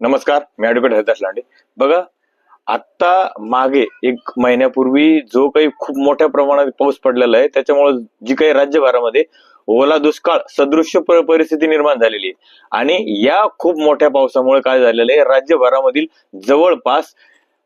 नमस्कार मी ॲडव्होकेट हरिदास लांडे. बघा आत्ता मागे एक महिन्यापूर्वी जो काही खूप मोठ्या प्रमाणात पाऊस पडलेला आहे त्याच्यामुळे जी काही राज्यभरामध्ये ओला दुष्काळ सदृश्य परिस्थिती निर्माण झालेली आहे. आणि या खूप मोठ्या पावसामुळे काय झालेलं आहे राज्यभरामधील जवळपास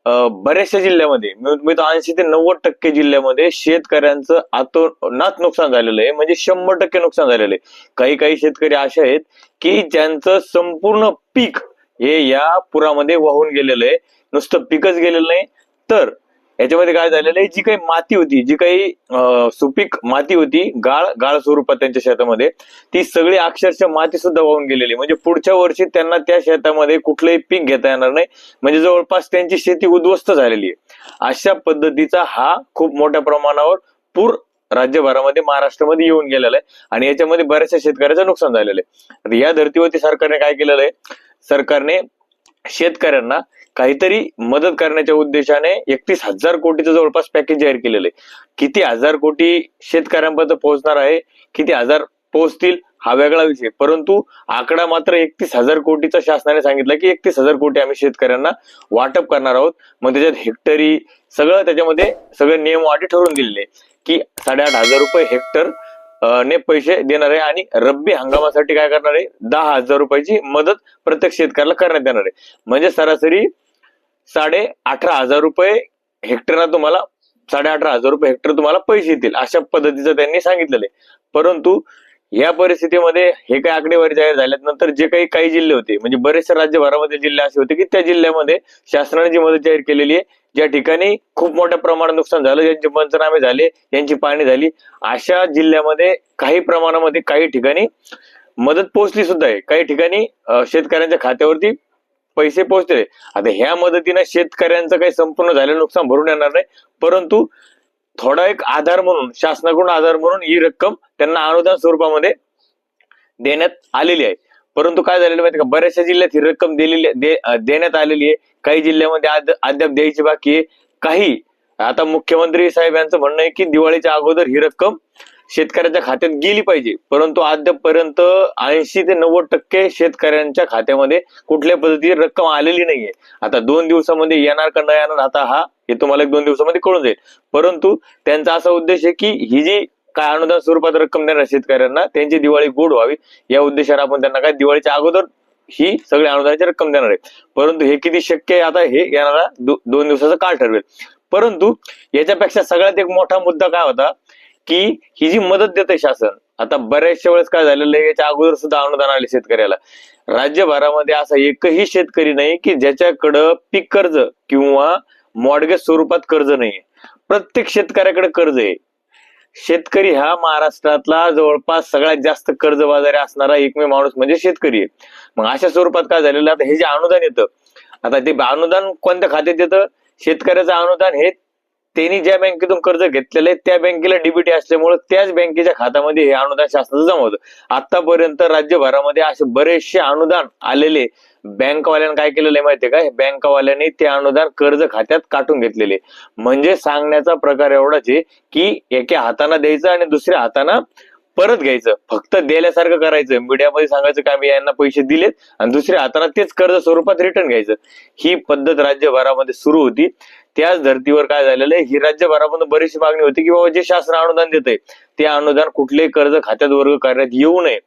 बऱ्याचशा जिल्ह्यामध्ये मी ऐंशी ते नव्वद टक्के जिल्ह्यामध्ये शेतकऱ्यांचं आतोनात नुकसान झालेलं आहे म्हणजे शंभर टक्के नुकसान झालेलं आहे. काही काही शेतकरी असे आहेत की ज्यांचं संपूर्ण पीक हे या पुरामध्ये वाहून गेलेलं आहे. नुसतं पिकच गेलेलं नाही. तर याच्यामध्ये काय झालेलं आहे? जी काही माती होती जी काही सुपीक माती होती गाळ गाळ स्वरूपात त्यांच्या शेतामध्ये ती सगळी अक्षरशः माती सुद्धा वाहून गेलेली. आहे. म्हणजे पुढच्या वर्षी त्यांना त्या शेतामध्ये कुठलंही पीक घेता येणार नाही. म्हणजे जवळपास त्यांची शेती उद्ध्वस्त झालेली आहे. अशा पद्धतीचा हा खूप मोठ्या प्रमाणावर पूर राज्यभरामध्ये महाराष्ट्रामध्ये येऊन गेलेला आहे. आणि याच्यामध्ये बऱ्याचशा शेतकऱ्याचं नुकसान झालेलं आहे. या धर्तीवरती सरकारने काय केलेलं आहे? सरकारने शेतकऱ्यांना काहीतरी मदत करण्याच्या उद्देशाने एकतीस हजार कोटीचं जवळपास पॅकेज जाहीर केलेलं आहे. किती हजार कोटी शेतकऱ्यांपर्यंत पोहोचणार आहे किती हजार पोहोचतील हा वेगळा विषय. परंतु आकडा मात्र एकतीस हजार कोटीचा शासनाने सांगितलं की एकतीस हजार कोटी आम्ही शेतकऱ्यांना वाटप करणार आहोत. मग त्याच्यात हेक्टरी सगळं त्याच्यामध्ये सगळे नियम अटी ठरवून दिलेले की साडेआठ हजार रुपये हेक्टर ने पैसे देणार आहे आणि रब्बी हंगामासाठी काय करणार? आहे दहा हजार रुपयाची मदत प्रत्येक शेतकऱ्याला करण्यात येणार आहे. म्हणजे सरासरी साडे अठरा हजार रुपये हेक्टरला तुम्हाला साडे अठरा हजार रुपये हेक्टर तुम्हाला पैसे येतील अशा पद्धतीचं त्यांनी सांगितलेलं आहे. परंतु या परिस्थितीमध्ये हे काही आकडेवारी जाहीर झाल्यात नंतर जे काही काही जिल्हे होते म्हणजे बरेचसे राज्यभरामध्ये जिल्हे असे होते की त्या जिल्ह्यामध्ये शासनाने जी मदत जाहीर केलेली आहे ज्या ठिकाणी खूप मोठ्या प्रमाणात नुकसान झालं ज्यांचे पंचनामे झाले यांची पाहणी झाली अशा जिल्ह्यामध्ये काही प्रमाणामध्ये काही ठिकाणी मदत पोहोचली सुद्धा आहे. काही ठिकाणी शेतकऱ्यांच्या खात्यावरती पैसे पोहोचले आता ह्या मदतीने शेतकऱ्यांचं काही संपूर्ण झालेलं नुकसान भरून येणार नाही परंतु थोडा एक आधार म्हणून शासनाकडून आधार म्हणून ही रक्कम त्यांना अनुदान स्वरूपामध्ये देण्यात आलेली आहे. परंतु काय झालेलं माहिती का? बऱ्याचशा जिल्ह्यात ही रक्कम दिलेली दे- देण्यात आलेली आहे. काही जिल्ह्यामध्ये अद्याप द्यायची बाकी आहे. काही आता मुख्यमंत्री साहेब यांचं म्हणणं आहे की दिवाळीच्या अगोदर ही रक्कम शेतकऱ्याच्या खात्यात गेली पाहिजे. परंतु अद्यापपर्यंत ऐंशी ते नव्वद टक्के शेतकऱ्यांच्या खात्यामध्ये कुठल्या पद्धतीची रक्कम आलेली नाहीये. आता दोन दिवसामध्ये येणार का न येणार आता हा हे तुम्हाला एक दोन दिवसामध्ये कळून जाईल. परंतु त्यांचा असा उद्देश आहे की ही जी काय अनुदान स्वरूपात रक्कम देणार शेतकऱ्यांना त्यांची दिवाळी गोड व्हावी. या उद्देशाने आपण त्यांना काय दिवाळीच्या अगोदर ही सगळी अनुदानाची रक्कम देणार आहे. परंतु हे किती शक्य आहे? आता हे येणारा दो- दोन दिवसाचा काळ ठरवेल. परंतु याच्यापेक्षा सगळ्यात एक मोठा मुद्दा काय होता? की ही जी मदत देते शासन आता बऱ्याचशा वेळेस काय झालेलं आहे? याच्या अगोदर सुद्धा अनुदान आले शेतकऱ्याला. राज्यभरामध्ये असा एकही शेतकरी नाही की ज्याच्याकडं पीक कर्ज किंवा मॉडगेज स्वरूपात कर्ज नाहीये. प्रत्येक शेतकऱ्याकडे कर्ज आहे. शेतकरी हा महाराष्ट्रातला जवळपास सगळ्यात जास्त कर्जबाजारी असणारा एकमेव माणूस म्हणजे शेतकरी आहे. मग अशा स्वरूपात काय झालेलं आता हे जे अनुदान येतं आता ते अनुदान कोणत्या खात्यात येतं? शेतकऱ्याचं अनुदान हे त्यांनी ज्या बँकेतून कर्ज घेतलेलं आहे त्या बँकेला डीबीटी असल्यामुळे त्याच बँकेच्या खात्यामध्ये हे अनुदान शासनाचं जमा होतं. आतापर्यंत राज्यभरामध्ये असे बरेचसे अनुदान आलेले बँकवाल्यांनी काय केलेलं आहे माहितीये का? हे बँकवाल्यांनी ते अनुदान कर्ज खात्यात काटून घेतलेले म्हणजे सांगण्याचा प्रकार एवढाच आहे की एका हाताना द्यायचं आणि दुसऱ्या हाताना परत घ्यायचं. फक्त दिल्यासारखं करायचं. मीडियामध्ये सांगायचं का मी यांना पैसे दिलेत आणि दुसऱ्या हाताने तेच कर्ज स्वरूपात रिटर्न घ्यायचं. ही पद्धत राज्यभरामध्ये सुरू होती. त्याच धर्तीवर काय झालेलं आहे? ही राज्यभरामधून बरीचशी मागणी होती की बाबा जे शासन अनुदान देत आहे ते अनुदान कुठलेही कर्ज खात्यात वर्ग करण्यात येऊ नये.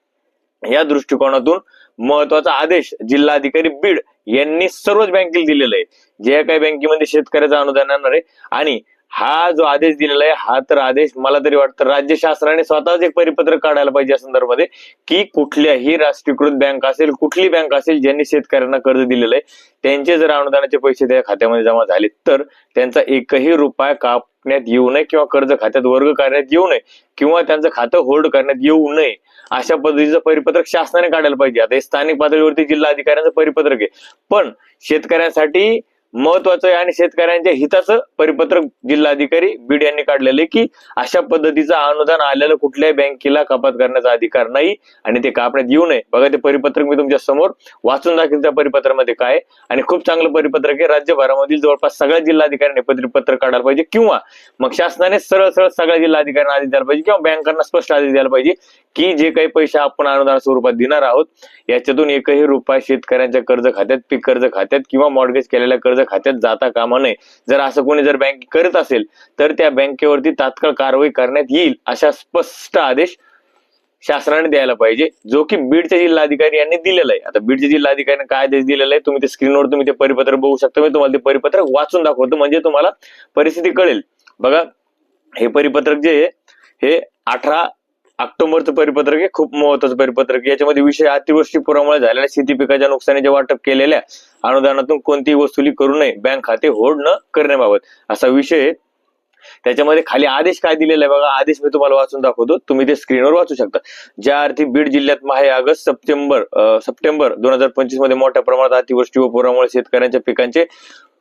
या दृष्टिकोनातून महत्त्वाचा आदेश जिल्हाधिकारी बीड यांनी सर्वच बँकेला दिलेला आहे. जे काही बँकेमध्ये शेतकऱ्याचं अनुदान येणार आहे आणि हा जो आदेश दिलेला आहे हा तर आदेश मला तरी वाटतं राज्य शासनाने स्वतःच एक परिपत्रक काढायला पाहिजे या संदर्भामध्ये की कुठल्याही राष्ट्रीयकृत बँक असेल कुठली बँक असेल ज्यांनी शेतकऱ्यांना कर्ज दिलेलं आहे त्यांचे जर अनुदानाचे पैसे त्या खात्यामध्ये जमा झाले तर त्यांचा एकही रुपया कापण्यात येऊ नये किंवा कर्ज खात्यात वर्ग करण्यात येऊ नये किंवा त्यांचं खातं होल्ड करण्यात येऊ नये. अशा पद्धतीचं परिपत्रक शासनाने काढायला पाहिजे. आता हे स्थानिक पातळीवरती जिल्हा अधिकाऱ्यांचं परिपत्रक आहे. पण शेतकऱ्यांसाठी महत्वाचं आहे आणि शेतकऱ्यांच्या हिताचं परिपत्रक जिल्हाधिकारी बीड यांनी काढलेलं आहे की अशा पद्धतीचं अनुदान आलेलं कुठल्याही बँकेला कपात करण्याचा अधिकार नाही आणि ते कापण्यात येऊ नये बघा ते परिपत्रक मी तुमच्यासमोर वाचून दाखवेल त्या परिपत्रामध्ये काय आहे. आणि खूप चांगलं परिपत्रक आहे राज्यभरामधील जवळपास सगळ्या जिल्हाधिकाऱ्यांनी परिपत्रक काढायला पाहिजे किंवा मग शासनाने सरळ सरळ सगळ्या जिल्हाधिकाऱ्यांना आदेश द्यायला पाहिजे किंवा बँकांना स्पष्ट आदेश द्यायला पाहिजे की जे काही पैसे आपण अनुदान स्वरूपात देणार आहोत याच्यातून एकही रुपया शेतकऱ्यांच्या कर्ज खात्यात पीक कर्ज खात्यात किंवा मॉर्गेज केलेल्या कर्ज खात्यात जाता कामा नये. जर असं कोणी जर बँक करत असेल तर त्या बँकेवरती तात्काळ कारवाई करण्यात येईल अशा स्पष्ट आदेश शासनाने द्यायला पाहिजे जो की बीडचे जिल्हाधिकारी यांनी दिलेला आहे. आता बीडचे जिल्हाधिकाऱ्यांनी काय आदेश दिलेला आहे तुम्ही ते स्क्रीनवर तुम्ही ते परिपत्रक बघू शकता मी तुम्हाला ते परिपत्रक वाचून दाखवतो म्हणजे तुम्हाला परिस्थिती कळेल. बघा हे परिपत्रक जे आहे हे अठरा ऑक्टोबरचं परिपत्रक आहे खूप महत्वाचं परिपत्रक याच्यामध्ये विषय अतिवृष्टी पुरामुळे झालेल्या शेती पिकाच्या नुकसानीचे वाटप केलेल्या अनुदानातून कोणतीही वसुली करू नये बँक खाते होड न करण्याबाबत. असा विषय त्याच्यामध्ये खाली आदेश काय दिलेला आहे बघा आदेश मी तुम्हाला वाचून दाखवतो. तुम्ही ते स्क्रीनवर वाचू शकता. ज्या अर्थी बीड जिल्ह्यात माहे ऑगस्ट सप्टेंबर सप्टेंबर दोन हजार पंचवीसमध्ये मोठ्या प्रमाणात अतिवृष्टी व पुरामुळे शेतकऱ्यांच्या पिकांचे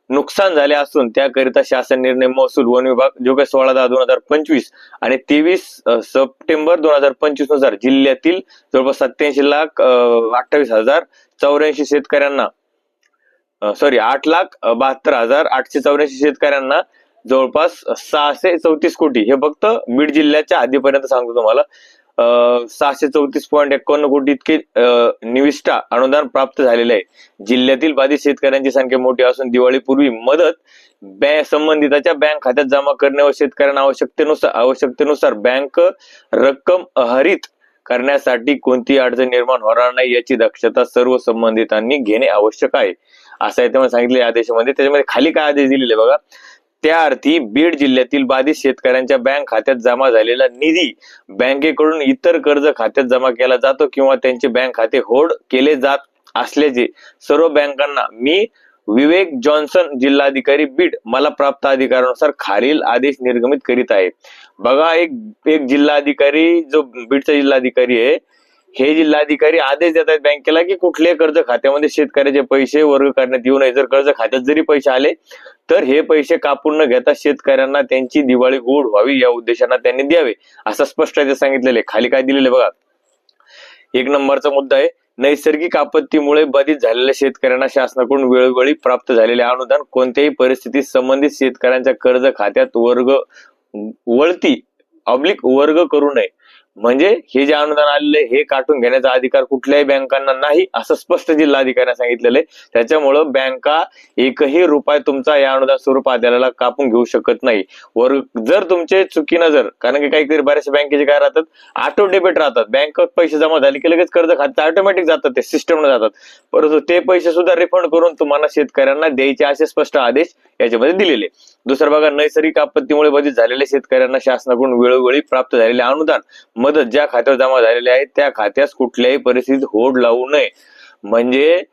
नुकसान झाले असून त्याकरिता शासन निर्णय महसूल वन विभाग जोगे सोळा दहा दोन हजार पंचवीस आणि तेवीस सप्टेंबर दोन हजार पंचवीसनुसार जिल्ह्यातील जवळपास सत्याऐंशी लाख अठ्ठावीस हजार चौऱ्याऐंशी शेतकऱ्यांना सॉरी आठ लाख बहात्तर हजार आठशे चौऱ्याऐंशी शेतकऱ्यांना जवळपास सहाशे चौतीस कोटी हे फक्त बीड जिल्ह्याच्या आधीपर्यंत सांगतो तुम्हाला. सहाशे चौतीस पॉईंट एकावन्न कोटी इतके निविष्ठा अनुदान प्राप्त झालेले आहे. जिल्ह्यातील बाधित शेतकऱ्यांची संख्या मोठी असून दिवाळीपूर्वी मदत बँक संबंधिताच्या बँक खात्यात जमा करणे व शेतकऱ्यांना आवश्यकतेनुसार आवश्यकतेनुसार बँक रक्कम हरित करण्यासाठी कोणतीही अडचण निर्माण होणार नाही याची दक्षता सर्व संबंधितांनी घेणे आवश्यक आहे. असं आहे त्यामध्ये सांगितले या आदेशामध्ये. त्याच्यामध्ये खाली काय आदेश दिलेले बघा. त्या अर्थी बीड जिल्ह्यातील बाधित शेतकऱ्यांच्या बँक खात्यात जमा झालेला निधी बँकेकडून इतर कर्ज खात्यात जमा केला जातो किंवा त्यांचे बँक खाते होड केले जात असल्याचे सर्व बँकांना मी विवेक जॉन्सन जिल्हाधिकारी बीड मला प्राप्त अधिकारानुसार खालील आदेश निर्गमित करीत आहे. बघा एक एक जिल्हाधिकारी जो बीडचा जिल्हाधिकारी आहे हे जिल्हाधिकारी आदेश देत आहेत बँकेला की कुठल्याही कर्ज खात्यामध्ये शेतकऱ्याचे पैसे वर्ग करण्यात येऊ नये. जर कर्ज खात्यात जरी पैसे आले तर हे पैसे कापून न घेता शेतकऱ्यांना त्यांची दिवाळी गोड व्हावी या उद्देशाने त्यांनी द्यावे असं स्पष्ट आहे सांगितलेले खाली काय दिलेले बघा. एक नंबरचा मुद्दा आहे. नैसर्गिक आपत्तीमुळे बाधित झालेल्या शेतकऱ्यांना शासनाकडून वेळोवेळी प्राप्त झालेले अनुदान कोणत्याही परिस्थितीत संबंधित शेतकऱ्यांच्या कर्ज खात्यात वर्ग वळती ऑब्लिक वर्ग करू नये. म्हणजे हे जे अनुदान आलेले हे काटून घेण्याचा अधिकार कुठल्याही बँकांना नाही असं स्पष्ट जिल्हाधिकाऱ्यांना सांगितलेलं आहे. त्याच्यामुळं बँका एकही रुपये तुमचा या अनुदान स्वरूपात द्यायला कापून घेऊ शकत नाही. वर जर तुमचे चुकीनं जर कारण की काहीतरी बऱ्याचशा बँकेचे काय राहतात ऑटो डेबिट राहतात. बँक पैसे जमा झाले की लगेच कर्ज खाते ऑटोमॅटिक जातात ते सिस्टमनं जातात. परंतु ते पैसे सुद्धा रिफंड करून तुम्हाला शेतकऱ्यांना द्यायचे असे स्पष्ट आदेश याच्यामध्ये दिलेले दुसरं बघा नैसर्गिक आपत्तीमुळे बाधित झालेल्या शेतकऱ्यांना शासनाकडून वेळोवेळी प्राप्त झालेले अनुदान. मदत ज्या खात्यावर जमा झालेली आहे त्या खात्यास कुठल्याही परिस्थितीत होड लावू नये. म्हणजे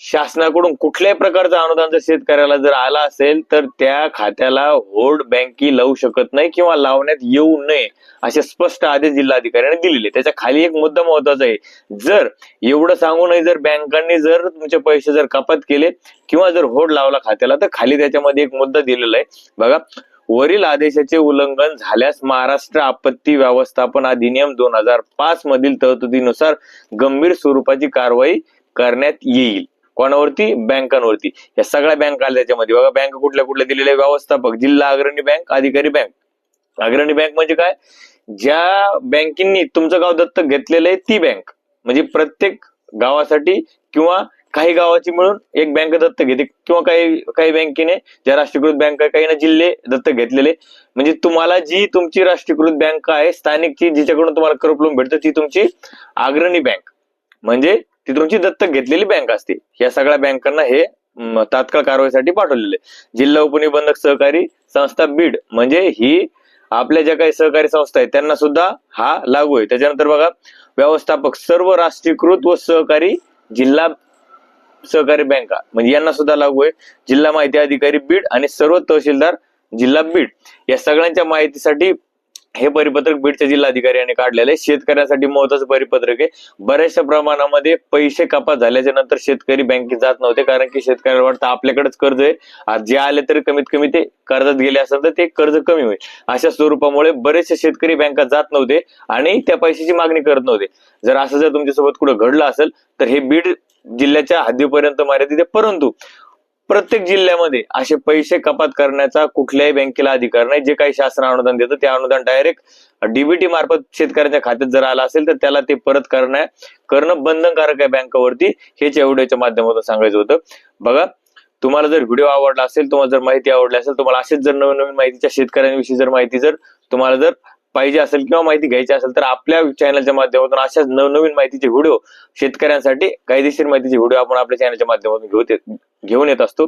शासनाकडून कुठल्याही प्रकारचं अनुदान जर शेतकऱ्याला जर आला असेल तर त्या खात्याला होल्ड बँकी लावू शकत नाही किंवा लावण्यात येऊ नये असे स्पष्ट आदेश जिल्हाधिकाऱ्यांनी दिलेले. त्याच्याखाली एक मुद्दा महत्त्वाचा आहे. जर एवढं सांगूनही जर बँकांनी जर तुमचे पैसे जर कपात केले किंवा जर होड लावला खात्याला तर खाली त्याच्यामध्ये एक मुद्दा दिलेला आहे. बघा वरील आदेशाचे उल्लंघन झाल्यास महाराष्ट्र आपत्ती व्यवस्थापन अधिनियम दोन हजार पाच मधील तरतुदीनुसार गंभीर स्वरूपाची कारवाई करण्यात येईल. कोणावरती? बँकांवरती. या सगळ्या बँक आल्या त्याच्यामध्ये. बघा बँक कुठल्या कुठल्या दिलेल्या व्यवस्थापक जिल्हा अग्रणी बँक अधिकारी बँक. अग्रणी बँक म्हणजे काय? ज्या बँकेंनी तुमचं गाव दत्तक घेतलेलं आहे ती बँक. म्हणजे प्रत्येक गावासाठी किंवा काही गावाची मिळून एक बँक दत्तक घेते किंवा काही काही बँकेने ज्या राष्ट्रीयकृत बँक आहे काही ना जिल्हे दत्तक घेतलेले. म्हणजे तुम्हाला जी तुमची राष्ट्रीयकृत बँक आहे स्थानिकची जिच्याकडून तुम्हाला करप लोन भेटतं ती तुमची अग्रणी बँक म्हणजे ती तुमची दत्तक घेतलेली बँक असते. या सगळ्या बँकांना हे तात्काळ कारवाईसाठी पाठवलेले. जिल्हा उपनिबंधक सहकारी संस्था बीड म्हणजे ही आपल्या ज्या काही सहकारी संस्था आहेत त्यांना सुद्धा हा लागू आहे. त्याच्यानंतर बघा व्यवस्थापक सर्व राष्ट्रीयकृत व सहकारी जिल्हा सहकारी बँका. म्हणजे यांना सुद्धा लागू आहे. जिल्हा माहिती अधिकारी बीड आणि सर्व तहसीलदार जिल्हा बीड. या सगळ्यांच्या माहितीसाठी हे परिपत्रक बीडच्या जिल्हाधिकारी यांनी काढलेलं आहे. शेतकऱ्यांसाठी महत्वाचं परिपत्रक आहे. बऱ्याचशा प्रमाणामध्ये पैसे कपात झाल्याच्यानंतर शेतकरी बँकेत जात नव्हते. कारण की शेतकऱ्याला वाटतं आपल्याकडेच कर्ज आहे. आज जे आले तरी कमीत कमी ते कर्जात गेले असेल तर ते कर्ज कमी होईल. अशा स्वरूपामुळे बरेचसे शेतकरी बँकात जात नव्हते आणि त्या पैशाची मागणी करत नव्हते. जर असं जर तुमच्यासोबत कुठं घडलं असेल तर हे बीड जिल्ह्याच्या हद्दीपर्यंत मर्यादित आहे परंतु प्रत्येक जिल्ह्यामध्ये असे पैसे कपात करण्याचा कुठल्याही बँकेला अधिकार नाही. जे काही शासन अनुदान देतं ते अनुदान डायरेक्ट डीबीटी मार्फत शेतकऱ्यांच्या खात्यात जर आला असेल तर त्याला ते परत करणं करणं बंधनकारक आहे बँकावरती. हेच एवढ्याच्या माध्यमातून सांगायचं होतं. बघा तुम्हाला जर व्हिडिओ आवडला असेल तुम्हाला जर माहिती आवडली असेल तुम्हाला असेच जर नवीन नवीन माहितीच्या शेतकऱ्यांविषयी जर माहिती जर तुम्हाला जर पाहिजे असेल किंवा माहिती घ्यायची असेल तर आपल्या चॅनलच्या माध्यमातून अशाच नवनवीन माहितीचे व्हिडिओ शेतकऱ्यांसाठी कायदेशीर माहितीचे व्हिडिओ आपण आपल्या चॅनलच्या माध्यमातून घेऊन येत घेऊन येत असतो.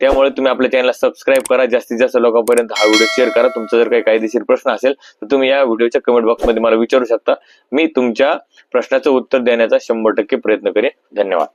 त्यामुळे तुम्ही आपल्या चॅनलला सबस्क्राईब करा. जास्तीत जास्त लोकांपर्यंत हा व्हिडिओ शेअर करा. तुमचा जर काही कायदेशीर प्रश्न असेल तर तुम्ही या व्हिडिओच्या कमेंट बॉक्समध्ये मला विचारू शकता. मी तुमच्या प्रश्नाचं उत्तर देण्याचा शंभर टक्के प्रयत्न करेन. धन्यवाद.